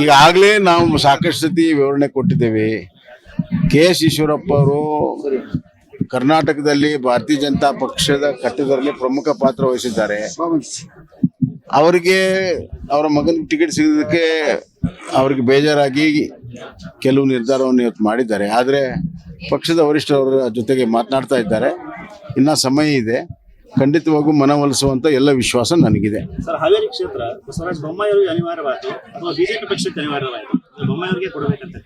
ಈಗಾಗಲೇ ನಾವು ಸಾಕಷ್ಟು ಸತಿ ವಿವರಣೆ ಕೊಟ್ಟಿದ್ದೇವೆ. ಕೆ ಎಸ್ ಈಶ್ವರಪ್ಪ ಅವರು ಕರ್ನಾಟಕದಲ್ಲಿ ಭಾರತೀಯ ಜನತಾ ಪಕ್ಷದ ಕಟ್ಟದಲ್ಲಿ ಪ್ರಮುಖ ಪಾತ್ರ ವಹಿಸಿದ್ದಾರೆ. ಅವರಿಗೆ ಅವರ ಮಗನಿಗೆ ಟಿಕೆಟ್ ಸಿಗೋದಕ್ಕೆ ಅವ್ರಿಗೆ ಬೇಜಾರಾಗಿ ಕೆಲವು ನಿರ್ಧಾರವನ್ನು ಇವತ್ತು ಮಾಡಿದ್ದಾರೆ. ಆದರೆ ಪಕ್ಷದ ವರಿಷ್ಠರವರ ಜೊತೆಗೆ ಮಾತನಾಡ್ತಾ ಇದ್ದಾರೆ. ಇನ್ನೂ ಸಮಯ ಇದೆ. ಖಂಡಿತವಾಗೂ ಮನವೊಲಿಸುವಂತ ಎಲ್ಲ ವಿಶ್ವಾಸ ನನಗಿದೆ. ಸರ್ ಹಾವೇರಿ ಕ್ಷೇತ್ರ ಬಸವರಾಜ ಬೊಮ್ಮಾಯಿಯವರಿಗೆ ಅನಿವಾರ್ಯವಾಯಿತು ಅಥವಾ ಬಿಜೆಪಿ ಪಕ್ಷಕ್ಕೆ ಅನಿವಾರ್ಯವಾಯಿತು? ಬೊಮ್ಮಾಯಿಯವರಿಗೆ ಕೊಡಬೇಕಂತ.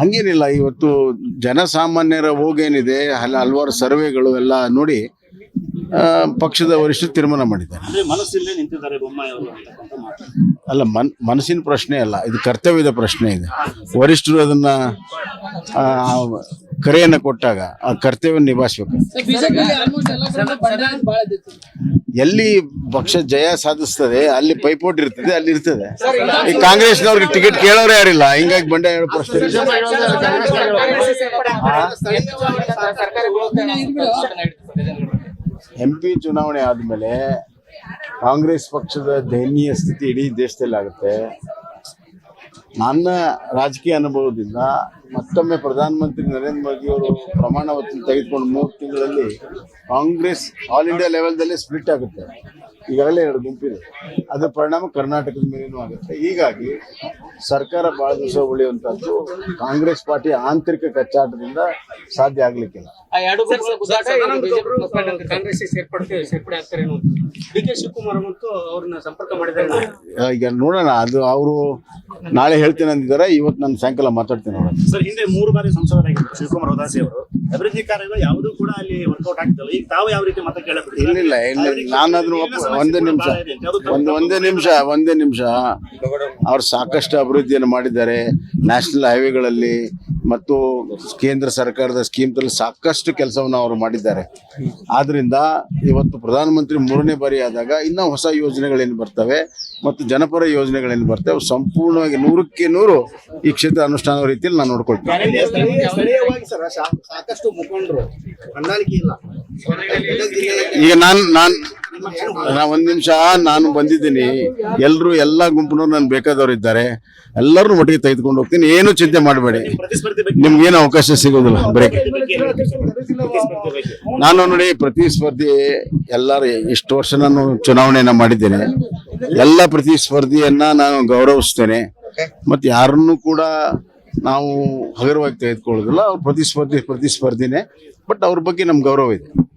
ಹಂಗೇನಿಲ್ಲ ಇವತ್ತು ಜನಸಾಮಾನ್ಯರ ಹೋಗೇನಿದೆ ಹಲ ಹಲವಾರು ಸರ್ವೆಗಳು ಎಲ್ಲ ನೋಡಿ ಪಕ್ಷದ ವರಿಷ್ಠರು ತೀರ್ಮಾನ ಮಾಡಿದ್ದಾರೆ. ಮನಸ್ಸಿಲ್ಲೇ ನಿಂತಿದ್ದಾರೆ ಅಲ್ಲ ಮನ್ ಮನಸ್ಸಿನ ಪ್ರಶ್ನೆ ಅಲ್ಲ ಇದು ಕರ್ತವ್ಯದ ಪ್ರಶ್ನೆ ಇದೆ. ವರಿಷ್ಠರು ಅದನ್ನ ಕರೆಯನ್ನು ಕೊಟ್ಟಾಗ ಆ ಕರ್ತವ್ಯ ನಿಭಾಯಿಸ್ಬೇಕು ಎಲ್ಲಿ ಪಕ್ಷ ಜಯ ಸಾಧಿಸ್ತದೆ ಅಲ್ಲಿ ಪೈಪೋಟಿ ಇರ್ತದೆ ಅಲ್ಲಿ ಇರ್ತದೆ ಈ ಕಾಂಗ್ರೆಸ್ನವ್ರಿಗೆ ಟಿಕೆಟ್ ಕೇಳೋರು ಯಾರಿಲ್ಲ ಹಿಂಗಾಗಿ ಬಂಡೆ ಹೇಳೋ ಪ್ರಶ್ನೆ. ಎಂ ಪಿ ಚುನಾವಣೆ ಆದಮೇಲೆ ಕಾಂಗ್ರೆಸ್ ಪಕ್ಷದ ದಯನೀಯ ಸ್ಥಿತಿ ಇಡೀ ದೇಶದಲ್ಲಿ ಆಗುತ್ತೆ ನನ್ನ ರಾಜಕೀಯ ಅನುಭವದಿಂದ ಮತ್ತೊಮ್ಮೆ ಪ್ರಧಾನಮಂತ್ರಿ ನರೇಂದ್ರ ಮೋದಿ ಅವರು ಪ್ರಮಾಣ ವಚನ ತೆಗೆದುಕೊಂಡು ಮೂರು ತಿಂಗಳಲ್ಲಿ ಕಾಂಗ್ರೆಸ್ ಆಲ್ ಇಂಡಿಯಾ ಲೆವೆಲ್ದಲ್ಲಿ ಸ್ಪ್ಲಿಟ್ ಆಗುತ್ತೆ. ಈಗಾಗಲೇ ಎರಡು ಗುಂಪಿದೆ. ಅದರ ಪರಿಣಾಮ ಕರ್ನಾಟಕದ ಮೇಲೇನೂ ಆಗುತ್ತೆ. ಹೀಗಾಗಿ ಸರ್ಕಾರ ಬಹಳ ದಿವಸ ಉಳಿಯುವಂಥದ್ದು ಕಾಂಗ್ರೆಸ್ ಪಾರ್ಟಿ ಆಂತರಿಕ ಕಚ್ಚಾಟದಿಂದ ಸಾಧ್ಯ ಆಗ್ಲಿಕ್ಕಿಲ್ಲ. ಈಗ ನೋಡೋಣ ಅದು ಅವರು ನಾಳೆ ಹೇಳ್ತೇನೆ ಅಂದಿದ್ದಾರೆ ಇವತ್ತು ನಾನು ಸಾಯಂಕಾಲ ಮಾತಾಡ್ತೇನೆ ಹಿಂದೆ ಮೂರು ಬಾರಿ ಸಂಸದರಾಗಿದ್ದರು ಶಿವಕುಮಾರ್ ಉದಾಸಿ ಅವರು. ಅಭಿವೃದ್ಧಿ ಕಾರ್ಯಗಳು ಯಾವುದೂ ಕೂಡ ಅಲ್ಲಿ ವರ್ಕೌಟ್ ಆಗ್ತಿಲ್ಲ. ಈಗ ತಾವು ಯಾವ ರೀತಿ ಮತ ಕೇಳಬೇಕು? ಇಲ್ಲ ಇಲ್ಲ ಇಲ್ಲ ನಾನು ಅದನ್ನ ಒಪ್ಪ ಒಂದೇ ನಿಮಿಷ. ಒಂದು ಒಂದೇ ನಿಮಿಷ ಒಂದೇ ನಿಮಿಷ. ಅವ್ರು ಸಾಕಷ್ಟು ಅಭಿವೃದ್ಧಿಯನ್ನು ಮಾಡಿದ್ದಾರೆ. ನ್ಯಾಷನಲ್ ಹೈವೇಗಳಲ್ಲಿ ಮತ್ತು ಕೇಂದ್ರ ಸರ್ಕಾರದ ಸ್ಕೀಮ್ದಲ್ಲಿ ಸಾಕಷ್ಟು ಕೆಲಸವನ್ನು ಅವರು ಮಾಡಿದ್ದಾರೆ. ಆದ್ರಿಂದ ಇವತ್ತು ಪ್ರಧಾನಮಂತ್ರಿ ಮೂರನೇ ಬಾರಿ ಆದಾಗ ಇನ್ನೂ ಹೊಸ ಯೋಜನೆಗಳೇನು ಬರ್ತವೆ ಮತ್ತು ಜನಪರ ಯೋಜನೆಗಳೇನು ಬರ್ತವೆ ಅವು ಸಂಪೂರ್ಣವಾಗಿ ನೂರಕ್ಕೆ ನೂರು ಈ ಕ್ಷೇತ್ರ ಅನುಷ್ಠಾನ ರೀತಿಯಲ್ಲಿ ನಾನು ನೋಡ್ಕೊಳ್ತೀನಿ. ಸ್ಥಳೀಯವಾಗಿ ಸರ್ ಸಾಕಷ್ಟು ಮುಖಂಡರು ಹೊಂದಾಣಿಕೆ ಇಲ್ಲ. ಈಗ ನಾನು ನಾನು ನಾ ಒಂದ್ ನಿಮಿಷ, ನಾನು ಬಂದಿದ್ದೀನಿ. ಎಲ್ಲರೂ ಎಲ್ಲಾ ಗುಂಪಿನವ್ರು ನನ್ ಬೇಕಾದವ್ರು ಇದ್ದಾರೆ. ಎಲ್ಲರೂ ಒಟ್ಟಿಗೆ ತೆಗೆದುಕೊಂಡು ಹೋಗ್ತೀನಿ. ಏನು ಚಿಂತೆ ಮಾಡಬೇಡಿ. ನಿಮ್ಗೇನು ಅವಕಾಶ ಸಿಗೋದಿಲ್ಲ. ಬಗ್ಗೆ ನಾನು ನೋಡಿ ಪ್ರತಿಸ್ಪರ್ಧಿ ಎಲ್ಲರೂ ಇಷ್ಟು ವರ್ಷ ನಾನು ಚುನಾವಣೆಯನ್ನ ಮಾಡಿದ್ದೇನೆ. ಎಲ್ಲ ಪ್ರತಿಸ್ಪರ್ಧಿಯನ್ನ ನಾನು ಗೌರವಿಸ್ತೇನೆ. ಮತ್ತೆ ಯಾರನ್ನು ಕೂಡ ನಾವು ಹಗುರವಾಗಿ ತೆಗೆದುಕೊಳ್ಳೋದಿಲ್ಲ. ಅವ್ರು ಪ್ರತಿಸ್ಪರ್ಧಿ ಪ್ರತಿಸ್ಪರ್ಧಿನೇ ಬಟ್ ಅವ್ರ ಬಗ್ಗೆ ನಮ್ಗೆ ಗೌರವ ಇದೆ.